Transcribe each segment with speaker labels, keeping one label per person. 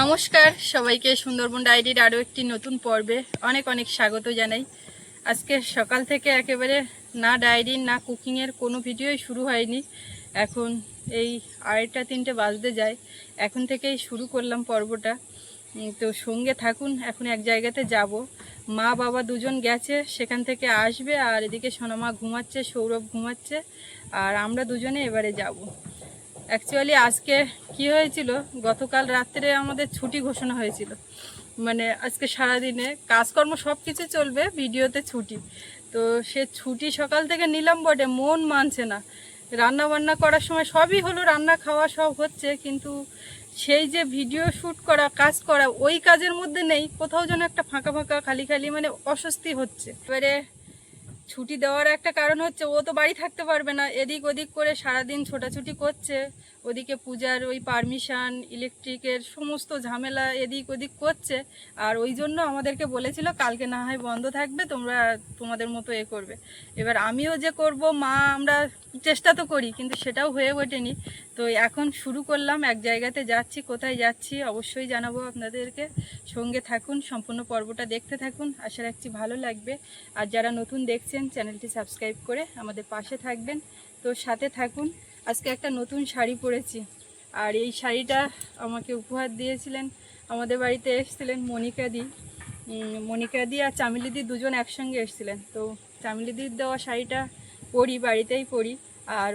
Speaker 1: নমস্কার, সবাইকে সুন্দরবন ডায়েরির আরও একটি নতুন পর্বে অনেক অনেক স্বাগত জানাই। আজকে সকাল থেকে একেবারে না ডায়েরি না কুকিংয়ের কোনো ভিডিওই শুরু হয়নি। এখন এই আড়াইটা তিনটে বাজতে যায়। এখন থেকেই শুরু করলাম পর্বটা। তো সঙ্গে থাকুন, এখন এক জায়গাতে যাব। মা বাবা দুজন গেছে, সেখান থেকে আসবে আর এদিকে সোনামা ঘুমাচ্ছে, সৌরভ ঘুমাচ্ছে, আর আমরা দুজনে এবারে যাব। অ্যাকচুয়ালি আজকে কি হয়েছিল? গতকাল রাত্রে আমাদের ছুটি ঘোষণা হয়েছিল। মানে আজকে সারাদিনে কাজকর্ম সব কিছু চলবে, ভিডিওতে ছুটি। তো সে ছুটি সকাল থেকে নিলাম বটে, মন মানছে না। রান্না বান্না করার সময় সবই হলো, রান্না খাওয়া সব হচ্ছে, কিন্তু সেই যে ভিডিও শ্যুট করা, কাজ করা, ওই কাজের মধ্যে নেই, কোথাও যেন একটা ফাঁকা ফাঁকা, খালি খালি মানে অস্বস্তি হচ্ছে। এবারে ছুটি দেওয়ার একটা কারণ হচ্ছে ও তো বাড়ি থাকতে পারবে না, এদিক ওদিক করে সারাদিন ছোটাছুটি করছে। ওদিকে পূজার ওই পারমিশন ইলেকট্রিকের সমস্ত ঝামেলা এদিক ওদিক করছে। আর ওই জন্য আমাদেরকে বলেছিল, কালকে না হয় বন্ধ থাকবে, তোমরা তোমাদের মতো এ করবে। এবার আমিও যে করব, মা আমরা চেষ্টা তো করি, কিন্তু সেটাও হয়ে ওঠেনি। তো এখন শুরু করলাম, এক জায়গাতে যাচ্ছি, কোথায় যাচ্ছি অবশ্যই জানাব আপনাদেরকে। সঙ্গে থাকুন, সম্পূর্ণ পর্বটা দেখতে থাকুন। আশা রাখছি ভালো লাগবে। আর যারা নতুন দেখছেন, চ্যানেলটি সাবস্ক্রাইব করে আমাদের পাশে থাকবেন। তো সাথে থাকুন। আজকে একটা নতুন শাড়ি পরেছি। আর এই শাড়িটা আমাকে উপহার দিয়েছিলেন, আমাদের বাড়িতে এসেছিলেন মনিকাদি মনিকাদি আর চামিলিদি দুজন একসঙ্গে এসেছিলেন। তো চামিলিদির দেওয়া শাড়িটা পরি, বাড়িতেই পরি। আর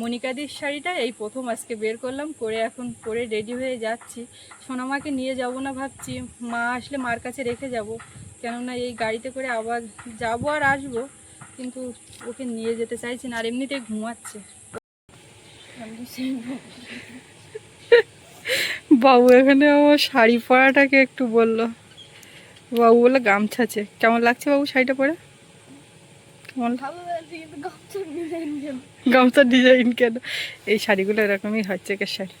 Speaker 1: মনিকাদির শাড়িটা এই প্রথম আজকে বের করলাম, করে এখন পরে রেডি হয়ে যাচ্ছি। সোনামাকে নিয়ে যাব না ভাবছি, মা আসলে মার কাছে রেখে যাব। কেননা এই গাড়িতে করে আবার যাব আর আসব, কিন্তু ওকে নিয়ে যেতে চাইছি না, আর এমনিতেই ঘুমাচ্ছে। বাবু এখানে আমার শাড়ি পরাটাকে একটু বলল। বাবু বলে গামছাছে কেমন লাগছে বাবু শাড়িটা পরে? কেমন গামছার ডিজাইন কেন? এই শাড়িগুলো এরকমই হয় চেকের শাড়ি।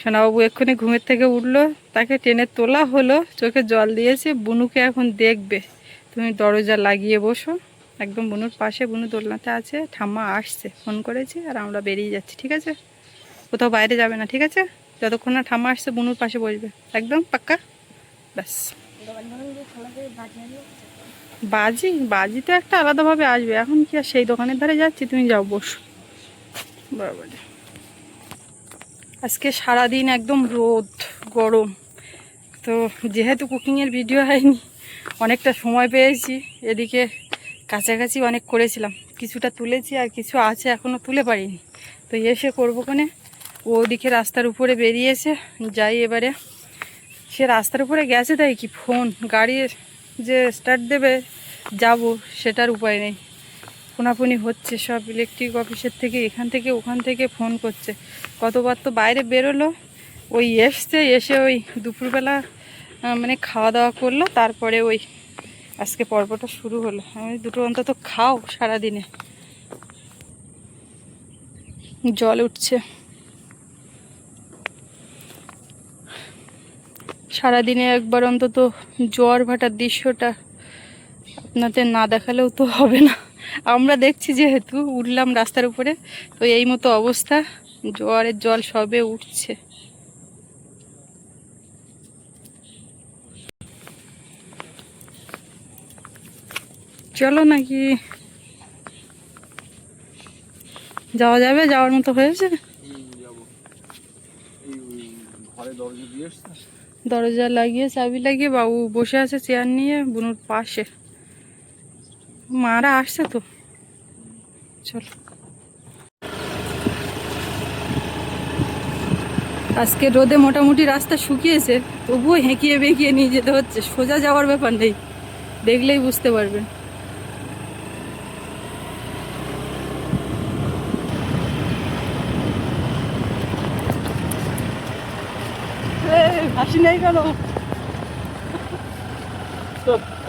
Speaker 1: সোনাবাবু এক্ষুনি ঘুমের থেকে উঠল তাকে টেনে তোলা হলো চোখে জল দিয়েছে বুনুকে এখন দেখবে। তুমি দরজা লাগিয়ে বসো। একদম বুনুর পাশে, বুনু দোলনাতে আছে, ঠাম্মা আসছে, ফোন করেছি আর আমরা বেরিয়ে যাচ্ছি, ঠিক আছে? কোথাও বাইরে যাবে না, ঠিক আছে? যতক্ষণ না ঠাম্মা আসছে, বুনুর পাশে বসবে, একদম পাক্কা? ব্যাস। বাজি বাজি তো একটা আলাদাভাবে আসবে, এখন কি আর সেই দোকানের ধারে যাচ্ছি, তুমি যাও, বসো। বরাবর আজকে সারাদিন একদম রোদ, গরম। তো যেহেতু কুকিংয়ের ভিডিও হয়নি, অনেকটা সময় পেয়েছি, এদিকে কাছাকাছি অনেক করেছিলাম। কিছুটা তুলেছি আর কিছু আছে এখনও তুলে পারিনি। তো এসে করব কোনে ও ওদিকে রাস্তার উপরে বেরিয়েছে। যাই এবারে। সে রাস্তার উপরে গেছে তাই কি ফোন? গাড়ি যে স্টার্ট দেবে, যাব, সেটার উপায় নেই। ফোনাফোনি হচ্ছে সব ইলেকট্রিক অফিসের থেকে, এখান থেকে, ওখান থেকে ফোন করছে। কতবার তো বাইরে বেরোলো। ওই এসছে, এসে ওই দুপুরবেলা মানে খাওয়া দাওয়া করল। তারপরে ওই আজকে পর্বটা শুরু হলো। আমি দুটো অন্তত খাও সারাদিনে। জল উঠছে। সারাদিনে একবার অন্তত জোয়ার ভাটার দৃশ্যটা আপনাদের না দেখালেও তো হবে না। আমরা দেখছি যেহেতু, উঠলাম রাস্তার উপরে, তো এই মতো অবস্থা। জোয়ারের জল সবে উঠছে। চলো নাকি? যাওয়া যাবে? যাওয়ার মতো হয়েছে?
Speaker 2: দরজা
Speaker 1: লাগিয়ে, চাবি লাগিয়ে, বাবু বসে আছে চেয়ার নিয়ে, বুনুর পাশে। মারা আসছে তো। চলো। আজকে রোদে মোটামুটি রাস্তা শুকিয়েছে, তবুও হেঁকিয়ে বেঁকিয়ে নিয়ে যেতে হচ্ছে। সোজা যাওয়ার ব্যাপার নেই, দেখলেই বুঝতে পারবেন এই, হাসি নেই কেন?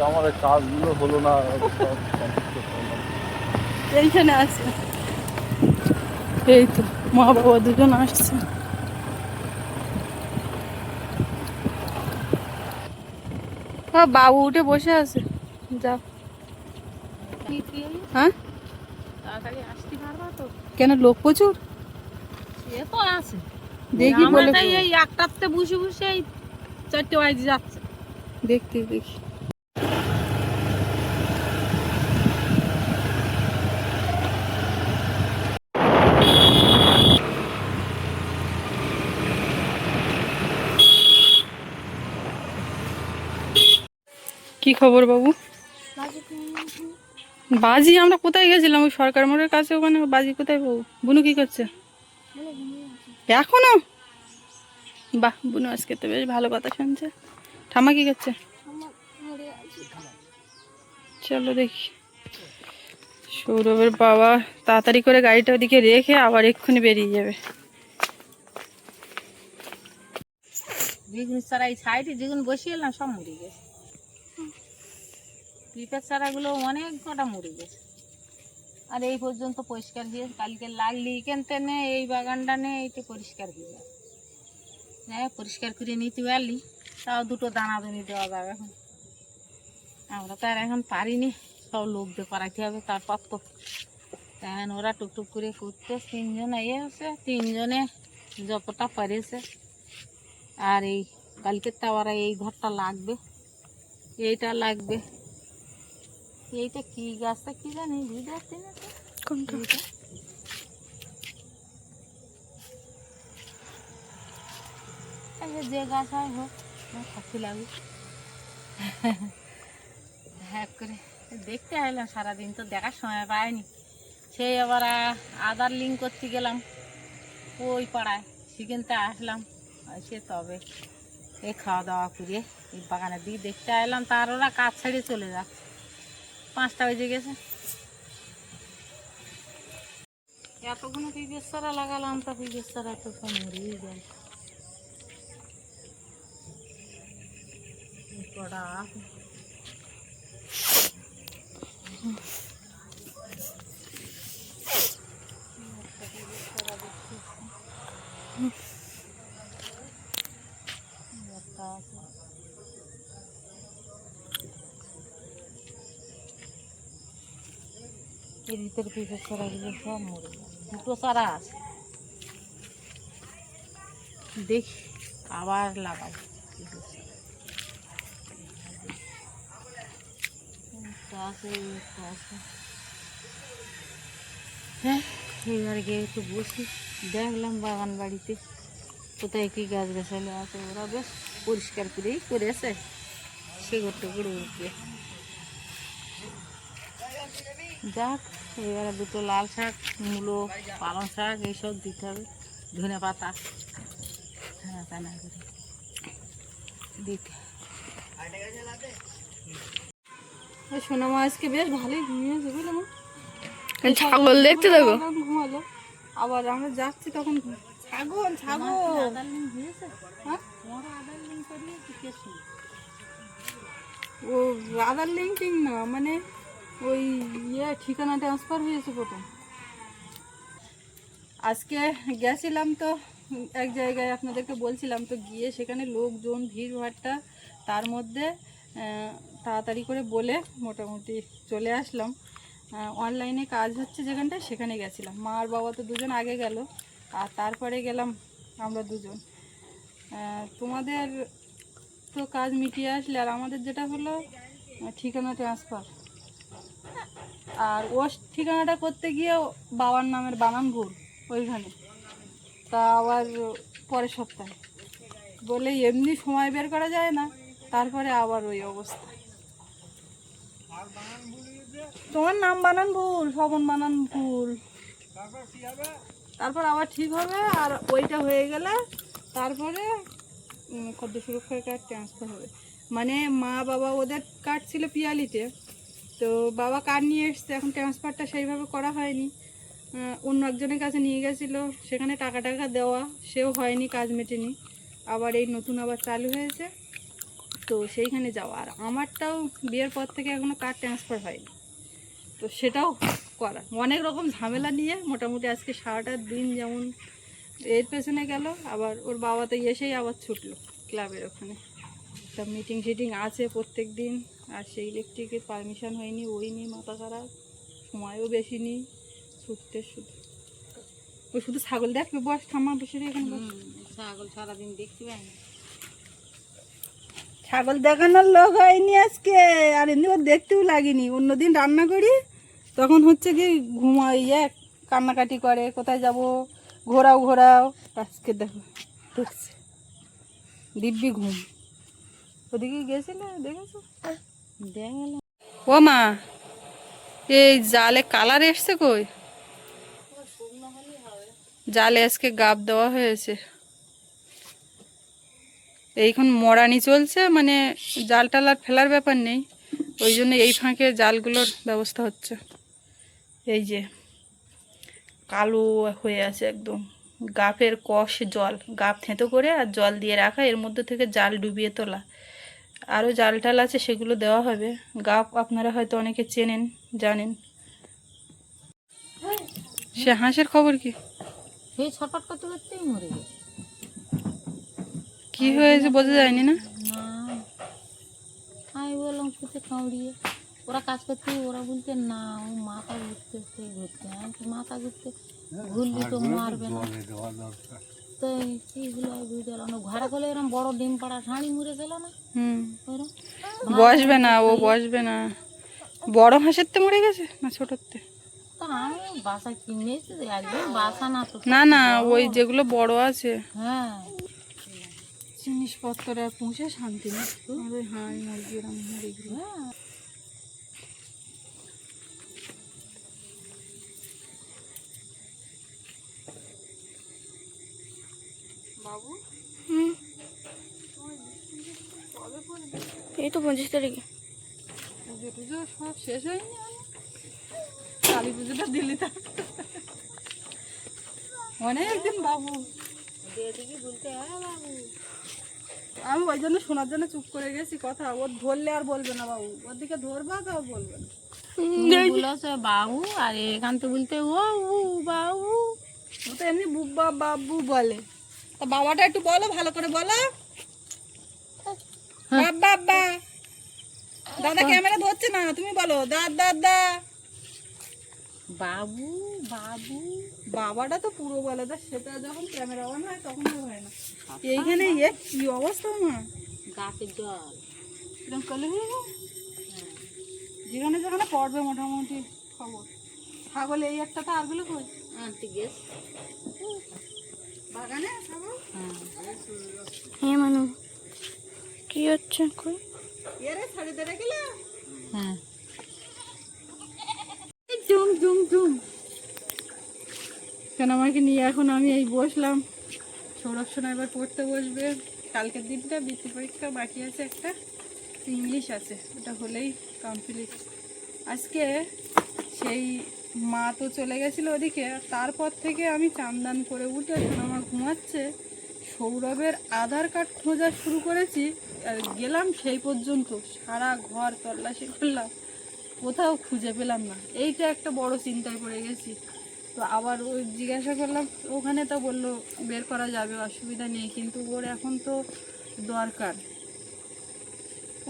Speaker 2: আমার কাজগুলো হলো না।
Speaker 1: এইখানে আছে। এই তো মা বাবা দুজন আসছে। হ্যাঁ বাবু উঠে বসে আছে। যাও। হ্যাঁ? কেন লোক প্রচুর?
Speaker 3: সে তো আছে।
Speaker 1: দেখি বলে
Speaker 3: এই একটাতে বসে বসে এই চারটে বাজে যাচ্ছে।
Speaker 1: দেখতে দেখি। কি খবর বাবু? বাজি আমরা কোথায় গেছিলাম? ওই সরকার মোড়ের কাছে ওখানে বাজি কোথায় পাবো বুনু কি করছে? এখনও? বাহ, বুনু আজকে তো বেশ ভালো কথা শুনছে। ঠামা কি করছে? চলো দেখি। সৌরভের বাবা তাড়াতাড়ি করে গাড়িটা ওদিকে রেখে আবার এক্ষুনি বেরিয়ে যাবে।
Speaker 3: এই সাইডে বসিয়ে সব মরে গেছে। অনেক কটা মরে গেছে। আর এই পর্যন্ত পরিষ্কার হয়ে কালকে লাগলি এখান থেকে এই বাগানটা নে, এইটা পরিষ্কার হয়ে যাবে হ্যাঁ পরিষ্কার করে নিতে পারলি। তাও দুটো দানা দানি দেওয়া যাবে এখন। আমরা তো আর এখন পারিনি। সব লোকদের করাইতে হবে, তারপর তো। এখন ওরা টুকটুক করে করতে তিনজন এ আছে, তিনজনে যতটা পারেছে। আর এই কালকের তাওয়ারা এই ঘরটা লাগবে, এইটা লাগবে। এইটা কি গাছটা কি জানি বুঝতে পারছি না
Speaker 1: কোনটা?
Speaker 3: যে গাছ হয় হোক খাচ্ছি লাগবে হ্যাঁ করে দেখতে আইলাম সারাদিন তো দেখার সময় পাইনি। সেই আবার আধার লিঙ্ক করতে গেলাম ওই পাড়ায়। সেখানতে আসলাম সে তবে এই খাওয়া দাওয়া করে এই বাগানের দিকে দেখতে এলাম তার ওরা কাজ ছেড়ে চলে যাচ্ছে। পাঁচটা বেজে গেছে এতগুলো পিঁপের সারা লাগালাম তা পিঁপের সারা তো সব মরেই গেল এই কটা একটা আছে। এর ভিতরে পিঁপের চারাগুলো সব মরে গেছে দুটো চারা আছে দেখি আবার লাগাবো পিঁপের চারা। একটা আছে একটা আছে হ্যাঁ এবার গিয়ে একটু বসি দেখলাম বাগান বাড়িতে কোথায় কি গাছ গাছালি আছে ওরা বেশ পরিষ্কার করেই করেছে সেগুলো টেগুলো উঠবে যাক এবারে দুটো লাল শাক মূলো পালং শাক এইসব দিতে হবে। ধনে পাতা। হ্যাঁ তা করে। দিতে
Speaker 1: সোনা মা আজকে বেশ ভালোই ঘুমিয়েছে বুঝলাম ছাগল দেখতে দেখো। ঘুমালো। আবার আমরা যাচ্ছি তখন ছাগল ছাগল। হ্যাঁ? ও আধার লিঙ্কিং না মানে ইয়ে ঠিকানা ট্রান্সফার হয়েছে প্রথম। আজকে গেছিলাম তো, এক জায়গায় আপনাদেরকে বলছিলাম তো, গিয়ে সেখানে লোকজন, ভিড় ভাড়টা, তার মধ্যে তাড়াতাড়ি করে বলে মোটামুটি চলে আসলাম। অনলাইনে কাজ হচ্ছে যেখানটায়, সেখানে গেছিলাম। মা আর বাবা তো দুজন আগে গেল, আর তারপরে গেলাম আমরা দুজন। তোমাদের তো কাজ মিটিয়ে আসলে, আর আমাদের যেটা হলো ঠিকানা ট্রান্সফার আর ও ঠিকানাটা করতে গিয়ে বাবার নামের বানান ভুল ওইখানে। তা আবার পরের সপ্তাহে। বলে এমনি সময় বের করা যায় না, তারপরে আবার ওই অবস্থা। তোমার নাম বানান ভুল শবন বানান ভুল তারপর আবার ঠিক হবে আর ওইটা হয়ে গেলে তারপরে খাদ্য সুরক্ষার কার্ড ট্রান্সফার হবে। মানে মা বাবা ওদের কার্ড ছিল পিয়ালিতে। তো বাবা কার নিয়ে এসছে? এখন ট্রান্সফারটা সেইভাবে করা হয়নি। অন্য একজনের কাছে নিয়ে গেছিল। সেখানে টাকা টাকা দেওয়া। সেও হয়নি, কাজ মেটেনি। আবার এই নতুন আবার চালু হয়েছে। তো সেইখানে যাওয়া। আর আমারটাও বিয়ের পর থেকে এখনও কার ট্রান্সফার হয়নি। তো সেটাও করা অনেক রকম ঝামেলা নিয়ে মোটামুটি আজকে সারাটা দিন যেমন এর পেছনে গেল, আবার ওর বাবা তো এসেই আবার ছুটলো ক্লাবের ওখানে। তা মিটিং শিটিং আছে প্রত্যেক দিন আর সেই ইলেকট্রিকের পারমিশন হয়নি ওই নিয়ে মাথা খারাপ সময়ও বেশি নেই ছুটতে শুধু ওই শুধু ছাগল দেখবে বস ঠাম্মা বসে রে এখানে।
Speaker 3: ছাগল সারাদিন দেখতে পাই না।
Speaker 1: ছাগল দেখানোর লোক হয়নি আজকে আর এমনি ওর দেখতেও লাগেনি। অন্যদিন রান্না করি তখন হচ্ছে কি ঘুমাই ইয়ে কান্নাকাটি করে কোথায় যাব? ঘোরাও ঘোরাও আজকে দেখো দেখছে। দিব্যি ঘুম। ওদিকে গেছিলে দেখেছ?
Speaker 3: দেখা গেল
Speaker 1: ও মা, এই জালে কালার এসছে কই? জালে আজকে গাব দেওয়া হয়েছে। এইখন মরানি চলছে মানে জাল টাল আর ফেলার ব্যাপার নেই, ওই জন্য এই ফাঁকে জালগুলোর ব্যবস্থা হচ্ছে। এই যে, কালো হয়ে আছে একদম। গাফের কষ জল, গাপ থেঁতো করে আর জল দিয়ে রাখা, এর মধ্যে থেকে জাল ডুবিয়ে তোলা। আরও জাল টাল আছে সেগুলো দেওয়া হবে। গাপ আপনারা হয়তো অনেকে চেনেন জানেন। সে হাঁসের খবর কি?
Speaker 3: ছটপট করতে করতেই মরে গেছে।
Speaker 1: কি হয়েছে বোঝা যায়নি না?
Speaker 3: না আমি বললাম শুতে কামড়িয়ে। ওরা কাজ করতে ওরা বলতে না ও মাথা ঘুরতে ঘুরতে। ঘুরতে মাথা ঘুরতে ঘুরলি তো মারবে না। তো কি হলো আমি বুঝতে পারলাম ঘরে গেলে এরকম বড় ডিম পাড়া শাড়ি মরে গেল না?
Speaker 1: হুম। বসবে না ও বসবে না। বড় হাঁসের তো মরে গেছে না ছোটতে
Speaker 3: তা না
Speaker 1: না ওই যেগুলো বড় আছে।
Speaker 3: হ্যাঁ।
Speaker 1: জিনিসপত্র পুষে শান্তি না। হাঁড় মুরগি এরম মরে গেল
Speaker 3: হ্যাঁ
Speaker 1: বাবু?
Speaker 4: এই তো পঁচিশ তারিখে।
Speaker 1: পুজো টুজো সব শেষ হয়নি কালী পুজোটা দিল্লি অনেকদিন বাবু।
Speaker 3: এদিকে বলতে হ্যাঁ বাবু।
Speaker 1: আমি ওই জন্য শোনার জন্য চুপ করে গেছি কথা। ওর ধরলে আর বলবে না বাবু। ওর দিকে ধরবা তো বলবে না।
Speaker 3: বাবু আর এখান থেকে বলতে ও উ বাবু।
Speaker 1: ও তো এমনি বুব্বা বাবু বলে। তা বাবাটা একটু বলো ভালো করে বলো। বাবা বাবা দাদা ক্যামেরা ধরছে না তুমি বলো। দাদ দাদা
Speaker 3: বাবু বাবু।
Speaker 1: বাবাটা তো পুরো বলে তা সেটা যখন ক্যামেরা অন হয় তখন তো হয় না। এইখানে এ কি অবস্থা মা?
Speaker 3: গাছের জল।
Speaker 1: এরকম করলে হয়ে যেখানে যেখানে পড়বে মোটামুটি খবর। ছাগল এই একটা তো আরগুলো কই?
Speaker 3: আনতে গেছ। হ্যাঁ।
Speaker 4: হ্যাঁ মানু। কি হচ্ছে
Speaker 3: হ্যাঁ।
Speaker 1: Zoom zoom zoom. কেন আমাকে নিয়ে এখন আমি এই বসলাম? সৌরক্ষণ এবার পড়তে বসবে। কালকের দিনটা বৃত্তি পরীক্ষা বাকি আছে একটা। ইংলিশ আছে ওটা হলেই কমপ্লিট আজকে সেই মা তো চলে গেছিল ওদিকে তারপর থেকে আমি চান্দান করে উঠে এখন আমার ঘুমাচ্ছে, সৌরভের আধার কার্ড খোঁজা শুরু করেছি, আর গেলাম সেই পর্যন্ত। সারা ঘর তল্লাশি করলাম, কোথাও খুঁজে পেলাম না। এইটা একটা বড় চিন্তায় পড়ে গেছি। তো আবার ওই জিজ্ঞাসা করলাম, ওখানে তো বলল, বের করা যাবে, অসুবিধা নেই। কিন্তু ওর এখন তো দরকার।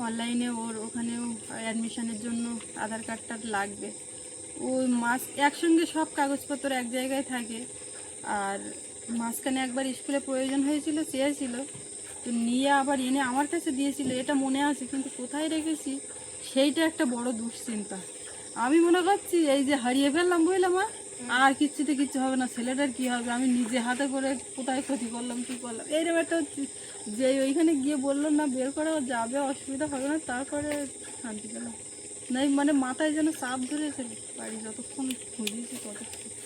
Speaker 1: অনলাইনে ওর, ওখানেও অ্যাডমিশনের জন্য আধার কার্ডটা লাগবে। ওই মাস, একসঙ্গে সব কাগজপত্র এক জায়গায় থাকে। আর মাঝখানে একবার স্কুলে প্রয়োজন হয়েছিল চেয়েছিল তো নিয়ে আবার এনে আমার কাছে দিয়েছিল, এটা মনে আছে, কিন্তু কোথায় রেখেছি? সেইটা একটা বড় দুশ্চিন্তা। আমি মনে করছি, এই যে হারিয়ে ফেললাম বুঝলাম মা, আর কিচ্ছুতে কিচ্ছু হবে না, ছেলেটার কি হবে? আমি নিজে হাতে করে কোথায় ক্ষতি করলাম, কি করলাম? এইরকম একটা যে ওইখানে গিয়ে বলল না, বের করা, যাবে, অসুবিধা হবে না। তারপরে শান্তি পেলাম। নাই মানে মাথায় যেন চাপ ধরেছে, বাড়ি যতক্ষণ খুঁজেছি ততক্ষণ।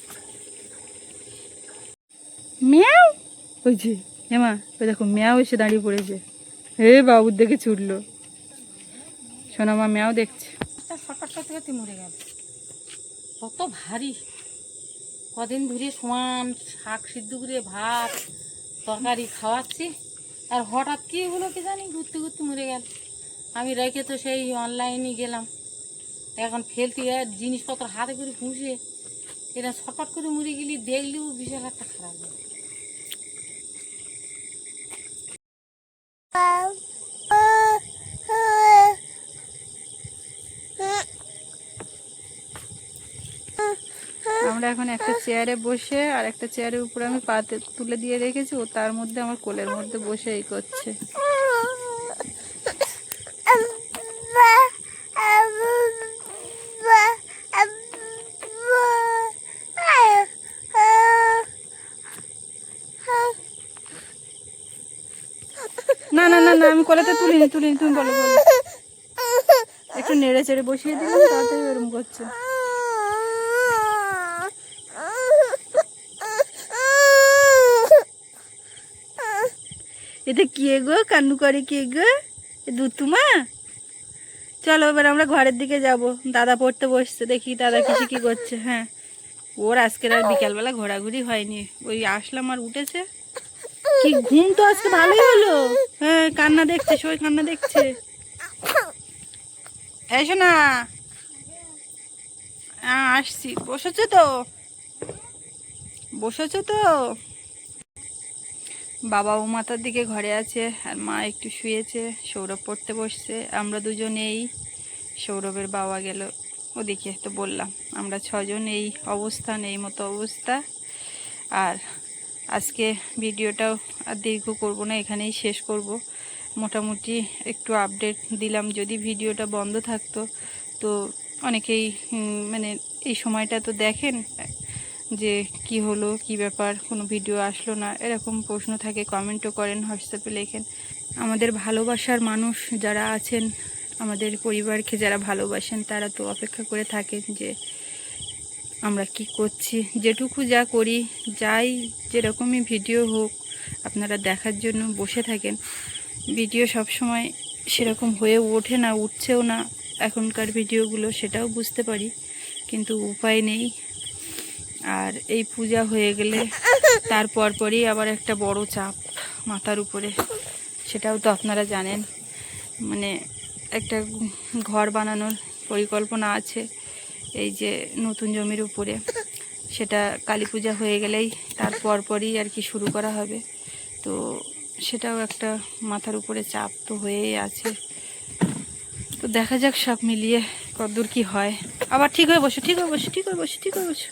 Speaker 1: ম্যাও? ওই যে হেমা ওই দেখো, ম্যাও এসে দাঁড়িয়ে পড়েছে। হে বাবুর দেখে ছুটলো। শোনা মা ম্যাও দেখছে।
Speaker 3: সরকার করতে করতে মরে গেল। কত ভারী। কদিন ধরে সমান শাক সিদ্ধ করে ভাত, তরকারি খাওয়াচ্ছি, আর হঠাৎ কি হলো কি জানি, ঘুরতে ঘুরতে মরে গেল। আমি রেখে তো সেই অনলাইনে গেলাম। এখন ফেলতে জিনিসপত্র হাতে করে ঘুষে এটা ছটপট করে মরে গেলি, দেখলেও বিশাল একটা খারাপ লাগে
Speaker 1: আমরা এখন একটা চেয়ারে বসে আর একটা চেয়ারের উপরে আমি পাতে তুলে দিয়ে রেখেছি, ও তার মধ্যে আমার কোলের মধ্যে বসে এই করছে। না না না না, আমি কোলেতে তুলিনি তুলিনি, তুমি বলো একটু নেড়ে চেড়ে বসিয়ে দিলাম তাতে এরম করছে। এটা কে গো? কান্নু করে কে গো? দুতুমা? চলো, এবার আমরা ঘরের দিকে যাব। দাদা পড়তে বসছে, দেখি দাদা কিছু কি করছে হ্যাঁ। ওর আজকের আর বিকালবেলা ঘোরাঘুরি হয়নি। ওই আসলাম আর উঠেছে। কি ঘুম তো আজকে ভালোই হলো। হ্যাঁ কান্না দেখছে, সবাই কান্না দেখছে। এসো না আসছি। বসেছো তো? বসেছো তো? বাবা ও মাথার দিকে ঘরে আছে আর মা একটু শুয়েছে, সৌরভ পড়তে বসছে, আমরা দুজন এই সৌরভের বাবা গেল ওদিকে, তো বললাম, আমরা ছজন এই অবস্থান, এই মতো অবস্থা। আর আজকে ভিডিওটাও আর দীর্ঘ করব না, এখানেই শেষ করব। মোটামুটি একটু আপডেট দিলাম, যদি ভিডিওটা বন্ধ থাকতো, তো অনেকেই মানে এই সময়টা তো দেখেন যে কি হলো, কি ব্যাপার, কোনো ভিডিও আসলো না, এরকম প্রশ্ন থাকে, কমেন্টও করেন, হোয়াটসঅ্যাপে লেখেন। আমাদের ভালোবাসার মানুষ যারা আছেন, আমাদের পরিবারকে যারা ভালোবাসেন, তারা তো অপেক্ষা করে থাকেন যে আমরা কি করছি। যেটুকু যা করি, যাই যেরকমই ভিডিও হোক, আপনারা দেখার জন্য বসে থাকেন। ভিডিও সব সময় সেরকম হয়ে ওঠে না, উঠছেও না। এখনকার ভিডিওগুলো সেটাও বুঝতে পারি, কিন্তু উপায় নেই। আর এই পূজা হয়ে গেলে তার পরপরই আবার একটা বড় চাপ মাথার উপরে। সেটাও তো আপনারা জানেন। মানে একটা ঘর বানানোর পরিকল্পনা আছে এই যে নতুন জমির উপরে। সেটা কালী পূজা হয়ে গেলেই তার পরপরই আর কি শুরু করা হবে। তো সেটাও একটা মাথার উপরে চাপ তো হয়েই আছে। তো দেখা যাক সব মিলিয়ে কতদূর কি হয়। আবার ঠিক হয়ে বসো, ঠিক হয়ে বসো, ঠিক হয়ে বসো, ঠিক হয়ে বসো।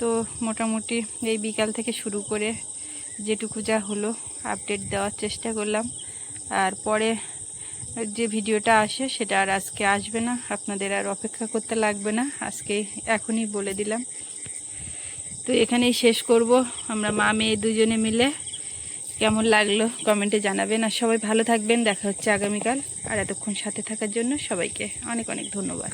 Speaker 1: তো মোটামুটি এই বিকাল থেকে শুরু করে যেটুকু যা হলো আপডেট দেওয়ার চেষ্টা করলাম। আর পরে যে ভিডিওটা আসে সেটা আর আজকে আসবে না, আপনাদের আর অপেক্ষা করতে লাগবে না, আজকে এখনই বলে দিলাম। তো এখানেই শেষ করব। আমরা মা মেয়ে দুজনে মিলে কেমন লাগল কমেন্টে জানাবেন। আর সবাই ভালো থাকবেন, দেখা হচ্ছে আগামীকাল। আর এতক্ষণ সাথে থাকার জন্য সবাইকে অনেক অনেক ধন্যবাদ।